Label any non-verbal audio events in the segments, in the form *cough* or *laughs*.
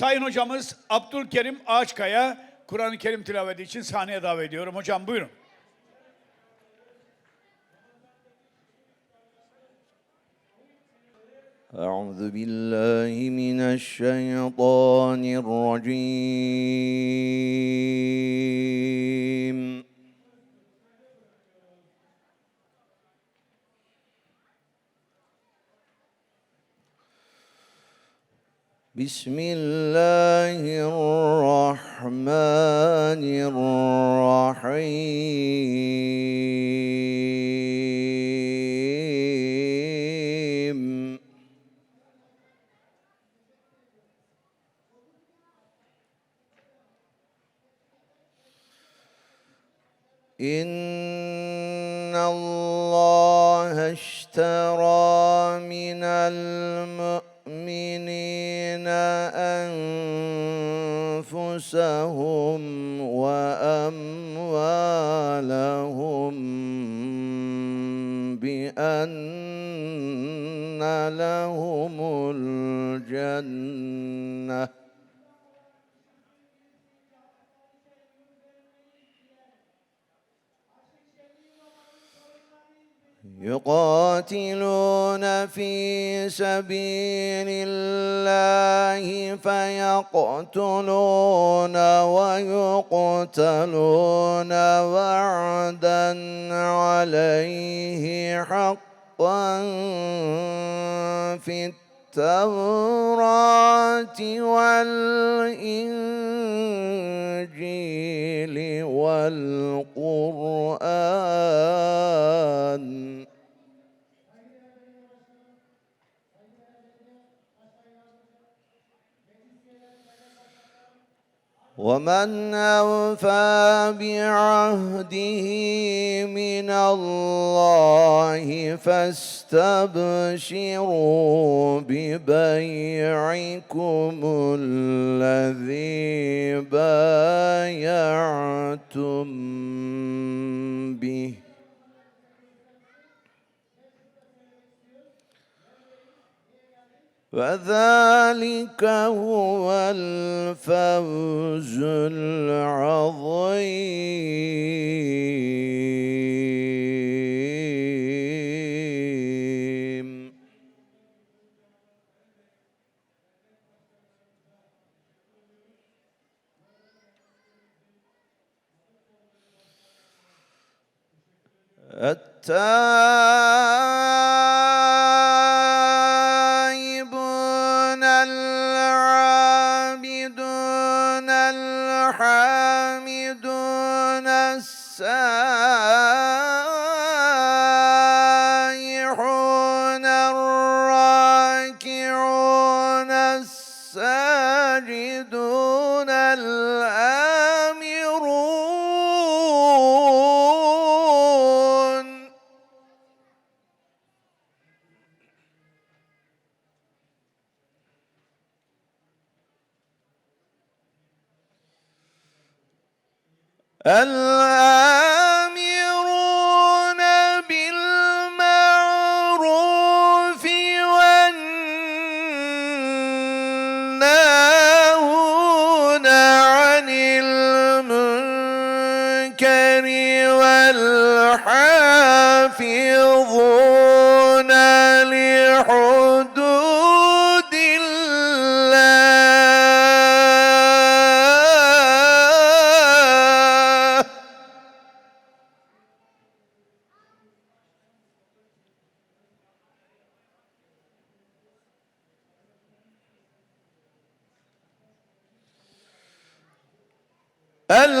Sayın hocamız Abdülkerim Ağaçkaya Kur'an-ı Kerim tilaveti için sahneye davet ediyorum. Hocam buyurun. أعوذ بالله من الشيطان الرجيم بسم الله الرحمن الرحيم. إن الله اشترى من المؤمنين أنفسهم وأموالهم بأن لهم الجنة. يقاتلون في سبيل فيقتلون ويقتلون وعدا عليه حقا في التوراة والإنجيل والقرآن. ومن أوفى بعهده من الله فاستبشروا ببيعكم الذي وذلك هو الفوز العظيم. التائبون حافظون لحدود الله. ألا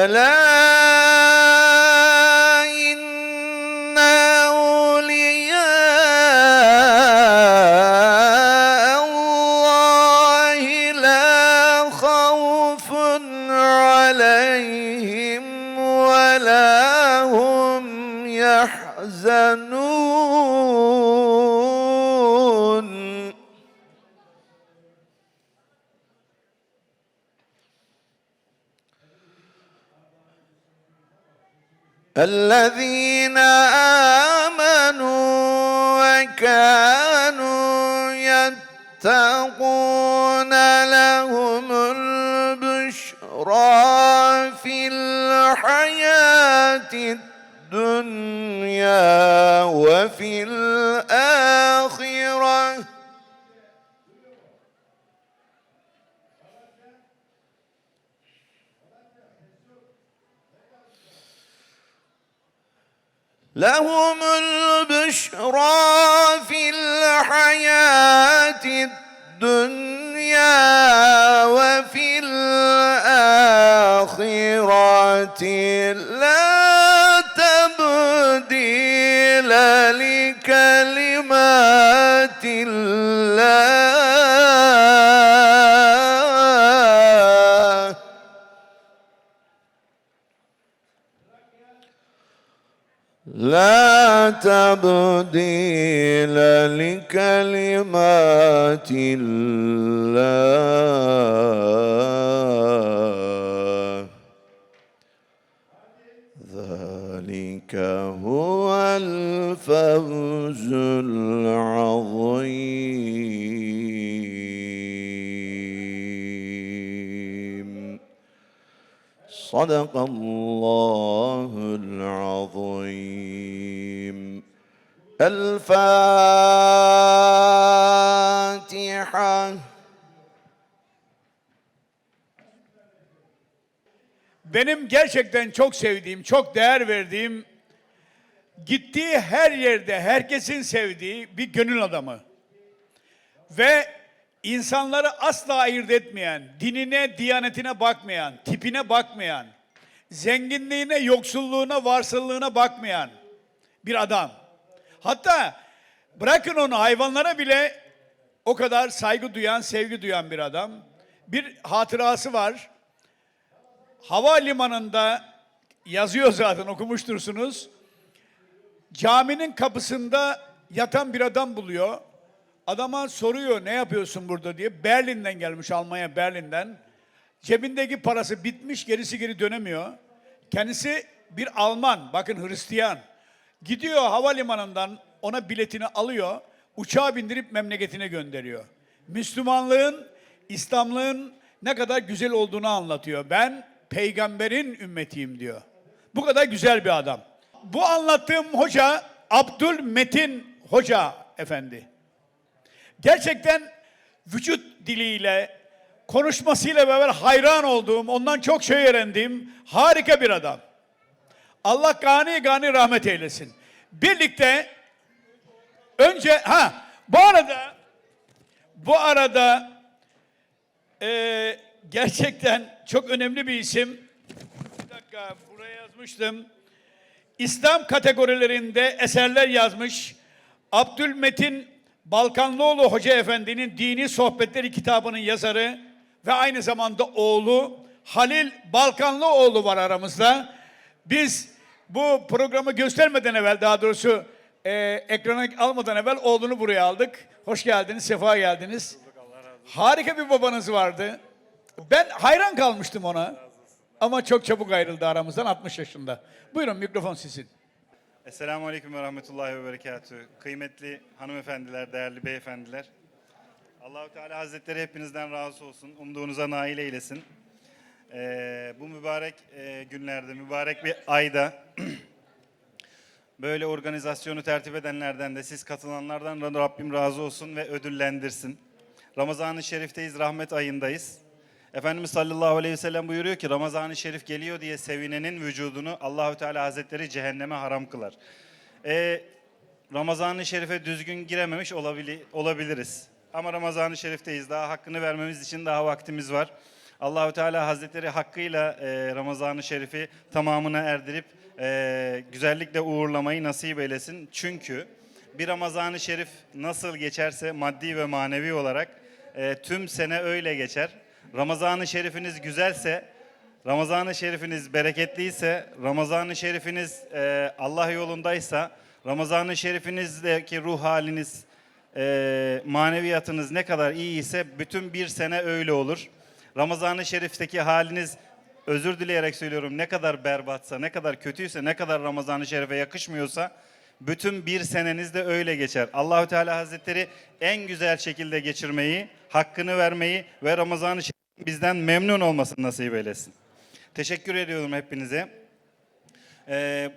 ألا الذين آمنوا وكانوا يتقون لهم البشرى في الحياة الدنيا وفي الآخرة. لهم البشرى في الحياة الدنيا وفي الآخرة لا تبديل لكلمات الله. لا تبديل لكلمات الله. ذلك هو الفوز العظيم. صدق الله العظيم الفاتحة Benim gerçekten çok sevdiğim, çok değer verdiğim, gittiği her yerde herkesin sevdiği bir gönül adamı. Ve insanları asla ayırt etmeyen, dinine, diyanetine bakmayan, tipine bakmayan, zenginliğine, yoksulluğuna, varsıllığına bakmayan bir adam. Hatta bırakın onu hayvanlara bile o kadar saygı duyan, sevgi duyan bir adam. Bir hatırası var havalimanında yazıyor zaten okumuştursunuz. Caminin kapısında yatan bir adam buluyor. Adama soruyor ne yapıyorsun burada diye. Berlin'den gelmiş Almanya Berlin'den. Cebindeki parası bitmiş gerisi geri dönemiyor. Kendisi bir Alman bakın Hristiyan. Gidiyor havalimanından ona biletini alıyor. Uçağa bindirip memleketine gönderiyor. Müslümanlığın, İslamlığın ne kadar güzel olduğunu anlatıyor. Ben peygamberin ümmetiyim diyor. Bu kadar güzel bir adam. Bu anlattığım hoca Abdülmetin Hoca Efendi. Gerçekten vücut diliyle, konuşmasıyla beraber hayran olduğum, ondan çok şey öğrendiğim harika bir adam. Allah gani gani rahmet eylesin. Birlikte önce ha bu arada bu arada eee, gerçekten çok önemli bir isim. Bir dakika buraya yazmıştım. İslam kategorilerinde eserler yazmış. Abdülmetin Balkanlıoğlu Hoca Efendi'nin Dini Sohbetleri kitabının yazarı. ve aynı zamanda oğlu Halil Balkanlıoğlu var aramızda. Biz bu programı göstermeden evvel daha doğrusu e, ekrana almadan evvel oğlunu buraya aldık. Hoş geldiniz, sefa geldiniz. Harika bir babanız vardı. Ben hayran kalmıştım ona. Ama çok çabuk ayrıldı aramızdan 60 yaşında. Buyurun mikrofon sizin. Esselamu Aleyküm ve Rahmetullahi ve Berekatühü. Kıymetli hanımefendiler, değerli beyefendiler. Allahu Teala Hazretleri hepinizden razı olsun. Umduğunuza nail eylesin. Ee, bu mübarek e, günlerde, mübarek bir ayda *clears throat* böyle organizasyonu tertip edenlerden de siz katılanlardan da Rabbim razı olsun ve ödüllendirsin. Ramazan-ı Şerif'teyiz, rahmet ayındayız. Efendimiz sallallahu aleyhi ve sellem buyuruyor ki Ramazan-ı Şerif geliyor diye sevinenin vücudunu Allahü Teala Hazretleri cehenneme haram kılar. Ee, Ramazan-ı Şerif'e düzgün girememiş olabili- olabiliriz. Ama Ramazan-ı Şerif'teyiz. Daha hakkını vermemiz için daha vaktimiz var. Allahü Teala Hazretleri hakkıyla e, Ramazan-ı Şerif'i tamamına erdirip e, güzellikle uğurlamayı nasip eylesin. Çünkü bir Ramazan-ı Şerif nasıl geçerse maddi ve manevi olarak e, tüm sene öyle geçer. Ramazan-ı Şerifiniz güzelse, Ramazan-ı Şerifiniz bereketliyse, Ramazan-ı Şerifiniz e, Allah yolundaysa, Ramazan-ı Şerifinizdeki ruh haliniz, e, maneviyatınız ne kadar iyi ise bütün bir sene öyle olur. Ramazan-ı Şerif'teki haliniz özür dileyerek söylüyorum ne kadar berbatsa, ne kadar kötüyse, ne kadar Ramazan-ı Şerif'e yakışmıyorsa bütün bir seneniz de öyle geçer. Allahü Teala Hazretleri en güzel şekilde geçirmeyi, hakkını vermeyi ve Ramazan-ı bizden memnun olmasını nasip eylesin. Teşekkür ediyorum hepinize. Ee,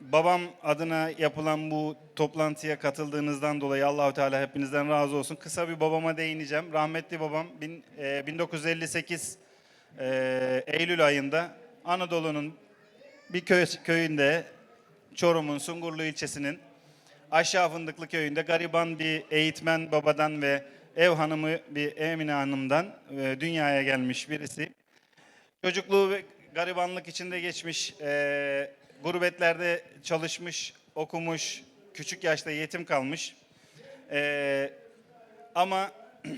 babam adına yapılan bu toplantıya katıldığınızdan dolayı Allahu Teala hepinizden razı olsun. Kısa bir babama değineceğim. Rahmetli babam bin- e, 1958 e, Eylül ayında Anadolu'nun bir köy, köyünde Çorum'un Sungurlu ilçesinin Aşağı Fındıklı köyünde gariban bir eğitmen babadan ve ev hanımı bir Emine Hanım'dan e, dünyaya gelmiş birisi. Çocukluğu ve garibanlık içinde geçmiş, e, gurbetlerde çalışmış, okumuş, küçük yaşta yetim kalmış. E, ama *clears throat*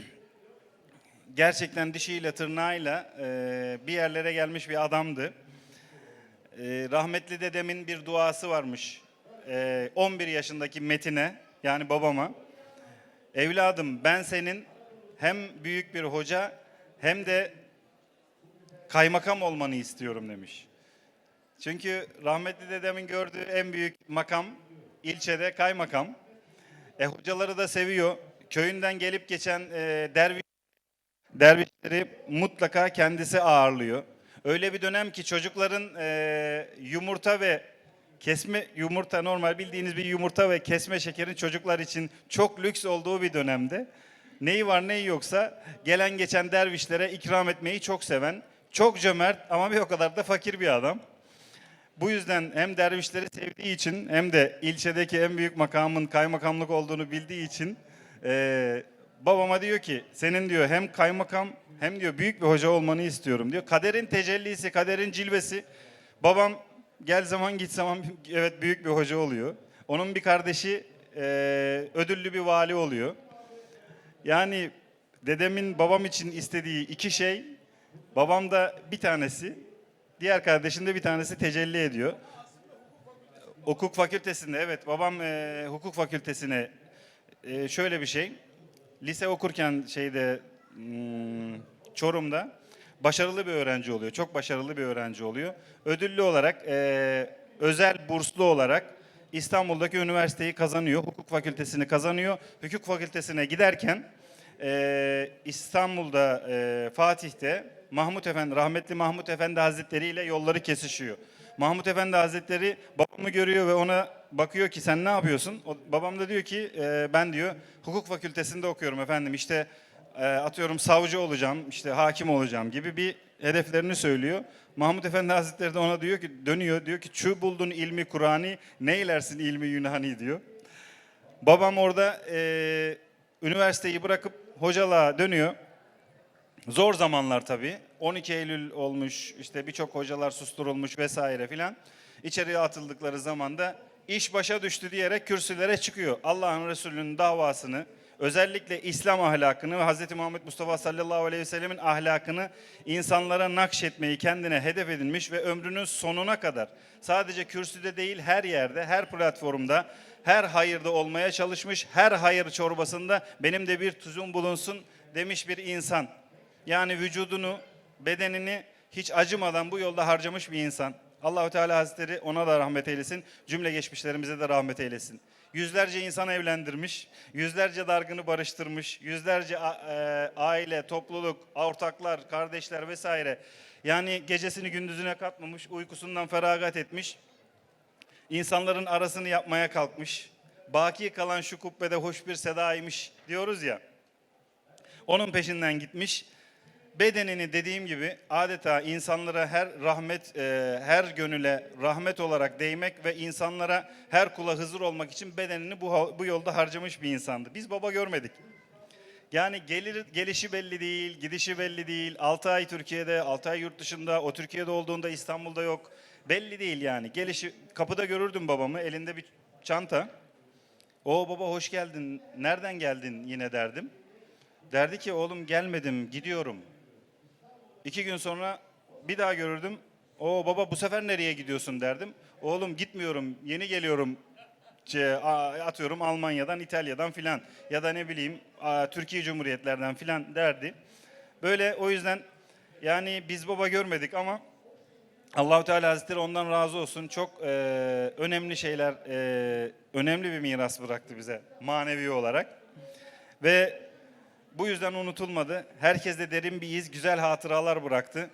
gerçekten dişiyle tırnağıyla e, bir yerlere gelmiş bir adamdı. E, rahmetli dedemin bir duası varmış. E, 11 yaşındaki Metin'e yani babama. Evladım ben senin hem büyük bir hoca hem de kaymakam olmanı istiyorum demiş. Çünkü rahmetli dedemin gördüğü en büyük makam ilçede kaymakam. E, hocaları da seviyor. Köyünden gelip geçen e, derviş dervişleri mutlaka kendisi ağırlıyor. Öyle bir dönem ki çocukların e, yumurta ve kesme yumurta normal bildiğiniz bir yumurta ve kesme şekerin çocuklar için çok lüks olduğu bir dönemde. Neyi var neyi yoksa gelen geçen dervişlere ikram etmeyi çok seven, çok cömert ama bir o kadar da fakir bir adam. Bu yüzden hem dervişleri sevdiği için hem de ilçedeki en büyük makamın kaymakamlık olduğunu bildiği için eee, babama diyor ki senin diyor hem kaymakam hem diyor büyük bir hoca olmanı istiyorum diyor. Kaderin tecellisi, kaderin cilvesi. Babam gel zaman git zaman evet büyük bir hoca oluyor. Onun bir kardeşi eee, ödüllü bir vali oluyor. Yani dedemin babam için istediği iki şey, babam da bir tanesi, diğer kardeşin de bir tanesi tecelli ediyor. Hukuk fakültesinde, evet babam e, hukuk fakültesine e, şöyle bir şey, lise okurken şeyde hmm, Çorum'da başarılı bir öğrenci oluyor, çok başarılı bir öğrenci oluyor. Ödüllü olarak, e, özel burslu olarak İstanbul'daki üniversiteyi kazanıyor, hukuk fakültesini kazanıyor. Hukuk fakültesine giderken e, İstanbul'da, e, Fatih'te Mahmut Efendi, rahmetli Mahmut Efendi Hazretleri ile yolları kesişiyor. Mahmut Efendi Hazretleri babamı görüyor ve ona bakıyor ki sen ne yapıyorsun? O, babam da diyor ki e, ben diyor hukuk fakültesinde okuyorum efendim işte atıyorum savcı olacağım, işte hakim olacağım gibi bir hedeflerini söylüyor. Mahmut Efendi Hazretleri de ona diyor ki dönüyor diyor ki şu buldun ilmi Kur'an'ı neylersin ilmi Yunani diyor. Babam orada e, üniversiteyi bırakıp hocalığa dönüyor. Zor zamanlar tabii. 12 Eylül olmuş, işte birçok hocalar susturulmuş vesaire filan. İçeriye atıldıkları zaman da iş başa düştü diyerek kürsülere çıkıyor. Allah'ın Resulü'nün davasını özellikle İslam ahlakını ve Hz. Muhammed Mustafa sallallahu aleyhi ve sellemin ahlakını insanlara nakşetmeyi kendine hedef edinmiş ve ömrünün sonuna kadar sadece kürsüde değil her yerde, her platformda, her hayırda olmaya çalışmış, her hayır çorbasında benim de bir tuzum bulunsun demiş bir insan. Yani vücudunu, bedenini hiç acımadan bu yolda harcamış bir insan. Allahu Teala Hazretleri ona da rahmet eylesin, cümle geçmişlerimize de rahmet eylesin. Yüzlerce insan evlendirmiş, yüzlerce dargını barıştırmış, yüzlerce e, aile, topluluk, ortaklar, kardeşler vesaire. Yani gecesini gündüzüne katmamış, uykusundan feragat etmiş. İnsanların arasını yapmaya kalkmış. Baki kalan şu kubbede hoş bir sedaymış diyoruz ya. Onun peşinden gitmiş. Bedenini dediğim gibi adeta insanlara her rahmet, e, her gönüle rahmet olarak değmek ve insanlara her kula hızır olmak için bedenini bu, bu yolda harcamış bir insandı. Biz baba görmedik. Yani gelir, gelişi belli değil, gidişi belli değil. 6 ay Türkiye'de, 6 ay yurt dışında, o Türkiye'de olduğunda İstanbul'da yok. Belli değil yani. Gelişi, kapıda görürdüm babamı, elinde bir çanta. O baba hoş geldin, nereden geldin yine derdim. Derdi ki oğlum gelmedim, gidiyorum. İki gün sonra bir daha görürdüm. O baba bu sefer nereye gidiyorsun derdim. Oğlum gitmiyorum, yeni geliyorum. Atıyorum Almanya'dan, İtalya'dan filan ya da ne bileyim Türkiye Cumhuriyetlerden filan derdi. Böyle o yüzden yani biz baba görmedik ama Allahu Teala Hazretleri ondan razı olsun. Çok e, önemli şeyler, e, önemli bir miras bıraktı bize manevi olarak. Ve bu yüzden unutulmadı. Herkeste derin bir iz, güzel hatıralar bıraktı.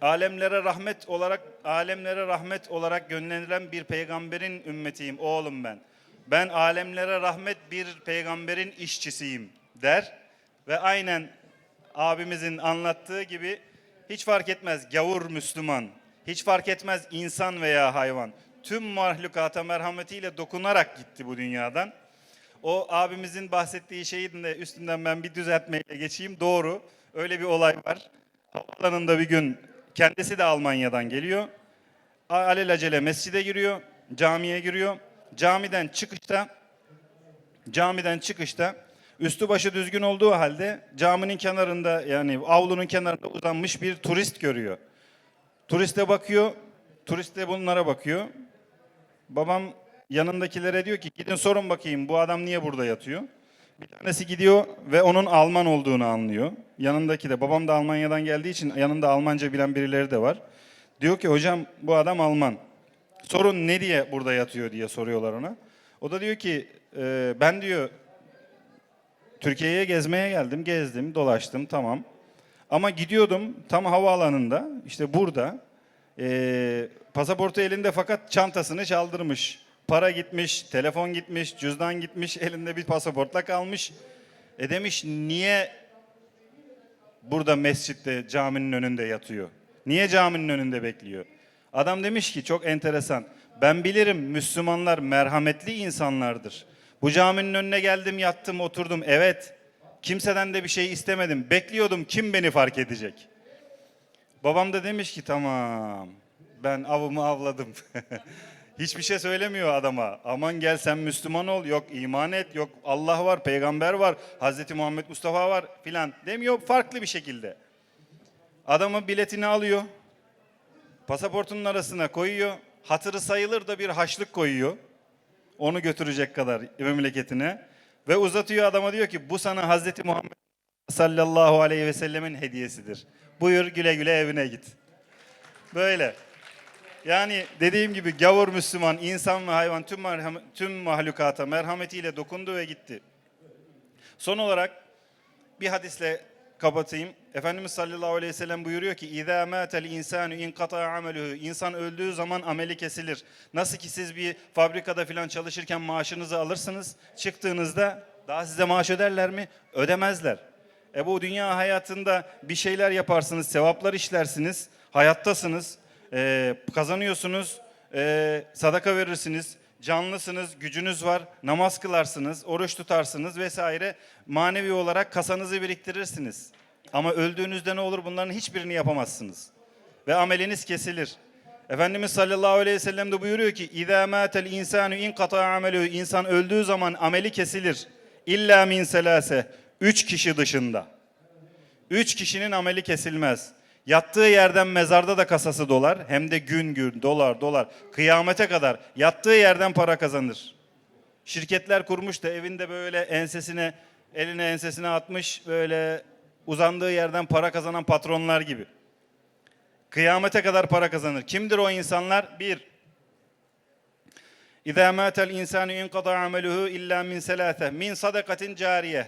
Alemlere rahmet olarak alemlere rahmet olarak gönderilen bir peygamberin ümmetiyim oğlum ben. Ben alemlere rahmet bir peygamberin işçisiyim der ve aynen abimizin anlattığı gibi hiç fark etmez gavur Müslüman, hiç fark etmez insan veya hayvan. Tüm mahlukata merhametiyle dokunarak gitti bu dünyadan. O abimizin bahsettiği şeyin de üstünden ben bir düzeltmeyle geçeyim. Doğru. Öyle bir olay var. Havaalanında bir gün kendisi de Almanya'dan geliyor. Alelacele mescide giriyor. Camiye giriyor. Camiden çıkışta camiden çıkışta üstü başı düzgün olduğu halde caminin kenarında yani avlunun kenarında uzanmış bir turist görüyor. Turiste bakıyor. Turist de bunlara bakıyor. Babam yanındakilere diyor ki gidin sorun bakayım bu adam niye burada yatıyor? Bir tanesi gidiyor ve onun Alman olduğunu anlıyor. Yanındaki de babam da Almanya'dan geldiği için yanında Almanca bilen birileri de var. Diyor ki hocam bu adam Alman. Sorun ne diye burada yatıyor diye soruyorlar ona. O da diyor ki "E, ben diyor Türkiye'ye gezmeye geldim, gezdim, dolaştım tamam. Ama gidiyordum tam havaalanında işte burada e, pasaportu elinde fakat çantasını çaldırmış. Para gitmiş, telefon gitmiş, cüzdan gitmiş, *laughs* elinde bir pasaportla kalmış. E demiş niye burada mescitte caminin önünde yatıyor? Niye caminin önünde bekliyor? Adam demiş ki çok enteresan. Ben bilirim Müslümanlar merhametli insanlardır. Bu caminin önüne geldim, yattım, oturdum. Evet. Kimseden de bir şey istemedim. Bekliyordum kim beni fark edecek? Babam da demiş ki tamam ben avımı avladım. *laughs* Hiçbir şey söylemiyor adama. Aman gel sen Müslüman ol. Yok iman et. Yok Allah var, peygamber var. Hazreti Muhammed Mustafa var filan demiyor farklı bir şekilde. Adamın biletini alıyor. Pasaportunun arasına koyuyor. Hatırı sayılır da bir haçlık koyuyor. Onu götürecek kadar memleketine. Ve uzatıyor adama diyor ki bu sana Hazreti Muhammed sallallahu aleyhi ve sellemin hediyesidir. Buyur güle güle evine git. Böyle. Yani dediğim gibi gavur Müslüman, insan ve hayvan tüm, merham- tüm mahlukata merhametiyle dokundu ve gitti. Son olarak bir hadisle kapatayım. Efendimiz sallallahu aleyhi ve sellem buyuruyor ki İzâ mâtel insânü inkatâ ameluhu. İnsan öldüğü zaman ameli kesilir. Nasıl ki siz bir fabrikada falan çalışırken maaşınızı alırsınız. Çıktığınızda daha size maaş öderler mi? Ödemezler. E bu dünya hayatında bir şeyler yaparsınız, sevaplar işlersiniz, hayattasınız, e, kazanıyorsunuz, e, sadaka verirsiniz, canlısınız, gücünüz var, namaz kılarsınız, oruç tutarsınız vesaire. Manevi olarak kasanızı biriktirirsiniz. Ama öldüğünüzde ne olur bunların hiçbirini yapamazsınız. Ve ameliniz kesilir. Efendimiz sallallahu aleyhi ve sellem de buyuruyor ki İzâ mâtel insânü inkatâ amelû İnsan öldüğü zaman ameli kesilir. illa min selase. Üç kişi dışında. Üç kişinin ameli kesilmez. Yattığı yerden mezarda da kasası dolar. Hem de gün gün dolar dolar. Kıyamete kadar yattığı yerden para kazanır. Şirketler kurmuş da evinde böyle ensesine, eline ensesine atmış böyle uzandığı yerden para kazanan patronlar gibi. Kıyamete kadar para kazanır. Kimdir o insanlar? Bir, İzâ mâtel insânu inqada ameluhu illâ min selâse. Min sadakatin cariye.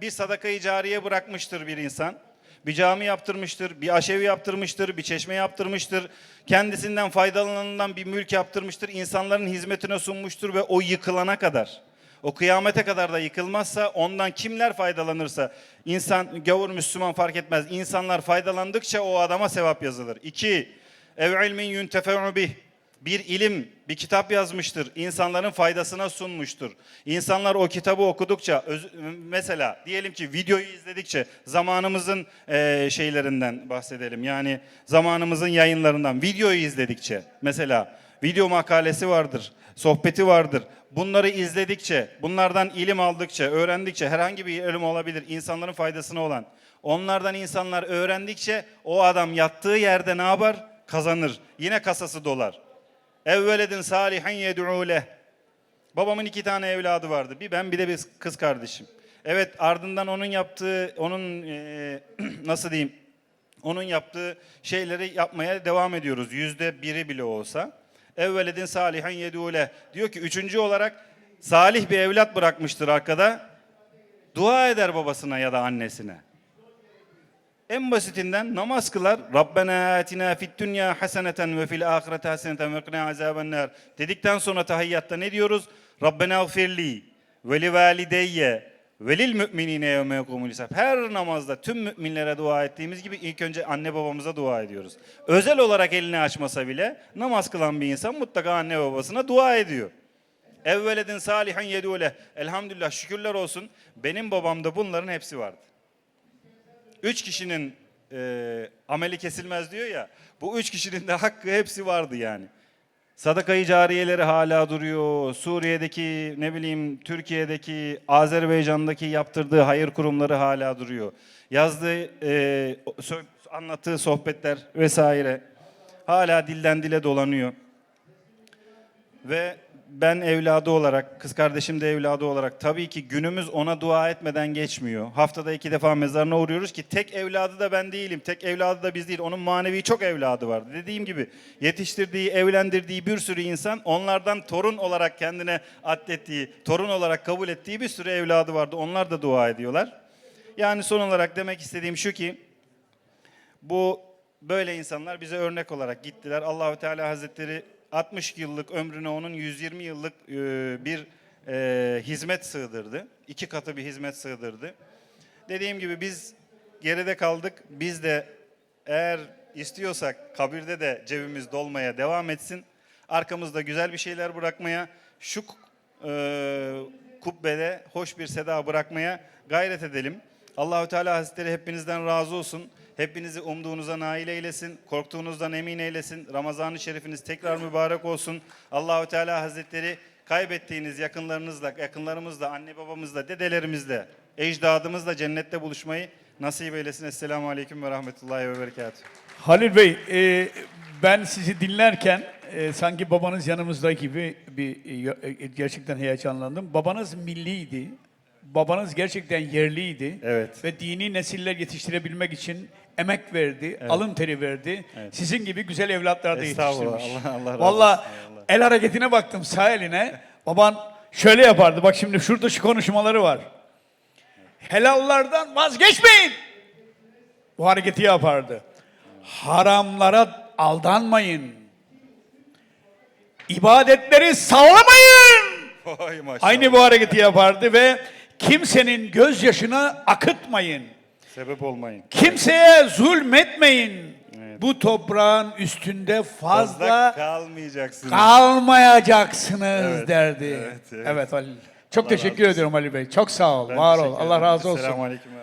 Bir sadakayı cariye bırakmıştır bir insan. Bir cami yaptırmıştır, bir aşevi yaptırmıştır, bir çeşme yaptırmıştır. Kendisinden faydalanılan bir mülk yaptırmıştır. insanların hizmetine sunmuştur ve o yıkılana kadar. O kıyamete kadar da yıkılmazsa ondan kimler faydalanırsa insan gavur Müslüman fark etmez. İnsanlar faydalandıkça o adama sevap yazılır. İki, ev ilmin yuntefe'u bih. Bir ilim, bir kitap yazmıştır. İnsanların faydasına sunmuştur. İnsanlar o kitabı okudukça, öz- mesela diyelim ki videoyu izledikçe zamanımızın eee, şeylerinden bahsedelim. Yani zamanımızın yayınlarından videoyu izledikçe mesela video makalesi vardır, sohbeti vardır. Bunları izledikçe, bunlardan ilim aldıkça, öğrendikçe herhangi bir ilim olabilir insanların faydasına olan. Onlardan insanlar öğrendikçe o adam yattığı yerde ne yapar? Kazanır. Yine kasası dolar. Evveledin salihen yed'u leh. Babamın iki tane evladı vardı. Bir ben bir de bir kız kardeşim. Evet ardından onun yaptığı, onun eee, *clears throat* nasıl diyeyim, onun yaptığı şeyleri yapmaya devam ediyoruz. Yüzde biri bile olsa. Evveledin salihen yed'u leh. Diyor ki üçüncü olarak salih bir evlat bırakmıştır arkada. Dua eder babasına ya da annesine. En basitinden namaz kılar. Rabbena atina fid dünya haseneten ve fil ahirete haseneten ve qina azaben nar. Dedikten sonra tahiyyatta ne diyoruz? Rabbena gfirli ve li valideyye ve lil müminine yevme yekumul. Her namazda tüm müminlere dua ettiğimiz gibi ilk önce anne babamıza dua ediyoruz. Özel olarak elini açmasa bile namaz kılan bir insan mutlaka anne babasına dua ediyor. Evveledin salihan yedule. Elhamdülillah şükürler olsun. Benim babamda bunların hepsi vardı. Üç kişinin e, ameli kesilmez diyor ya. Bu üç kişinin de hakkı hepsi vardı yani. Sadakayı cariyeleri hala duruyor. Suriye'deki, ne bileyim Türkiye'deki, Azerbaycan'daki yaptırdığı hayır kurumları hala duruyor. Yazdığı, e, anlattığı sohbetler vesaire hala dilden dile dolanıyor. Ve ben evladı olarak, kız kardeşim de evladı olarak tabii ki günümüz ona dua etmeden geçmiyor. Haftada iki defa mezarına uğruyoruz ki tek evladı da ben değilim, tek evladı da biz değil. Onun manevi çok evladı vardı. Dediğim gibi yetiştirdiği, evlendirdiği bir sürü insan onlardan torun olarak kendine atlettiği, torun olarak kabul ettiği bir sürü evladı vardı. Onlar da dua ediyorlar. Yani son olarak demek istediğim şu ki bu böyle insanlar bize örnek olarak gittiler. Allahü Teala Hazretleri 60 yıllık ömrüne onun 120 yıllık e, bir e, hizmet sığdırdı. İki katı bir hizmet sığdırdı. Dediğim gibi biz geride kaldık. Biz de eğer istiyorsak kabirde de cebimiz dolmaya devam etsin. Arkamızda güzel bir şeyler bırakmaya, şu e, kubbede hoş bir seda bırakmaya gayret edelim. Allahü Teala Hazretleri hepinizden razı olsun. Hepinizi umduğunuza nail eylesin. Korktuğunuzdan emin eylesin. Ramazan-ı Şerifiniz tekrar mübarek olsun. Allahü Teala Hazretleri kaybettiğiniz yakınlarınızla, yakınlarımızla, anne babamızla, dedelerimizle, ecdadımızla cennette buluşmayı nasip eylesin. Esselamu Aleyküm ve Rahmetullahi ve Berekatuhu. Halil Bey, e, ben sizi dinlerken e, sanki babanız yanımızda gibi bir e, gerçekten heyecanlandım. Babanız milliydi. Babanız gerçekten yerliydi. Evet. Ve dini nesiller yetiştirebilmek için emek verdi, alın teri verdi. Sizin gibi güzel evlatlar da yetiştirmiş. Allah- Allah razı Vallahi eyvallah. el hareketine baktım sağ eline. Baban şöyle yapardı. Bak şimdi şurada şu konuşmaları var. Helallardan vazgeçmeyin. Bu hareketi yapardı. Haramlara aldanmayın. İbadetleri sallamayın. Aynı bu hareketi yapardı ve kimsenin gözyaşını akıtmayın. Sebep olmayın. Kimseye zulmetmeyin. Bu toprağın üstünde Fazla fazla kalmayacaksınız. kalmayacaksınız Evet, derdi. evet, Evet, evet. Halil. Çok Allah teşekkür ediyorum Ali Bey. Çok sağ ol. Ben var ol. Allah razı olsun. Esselamu Aleyküm ve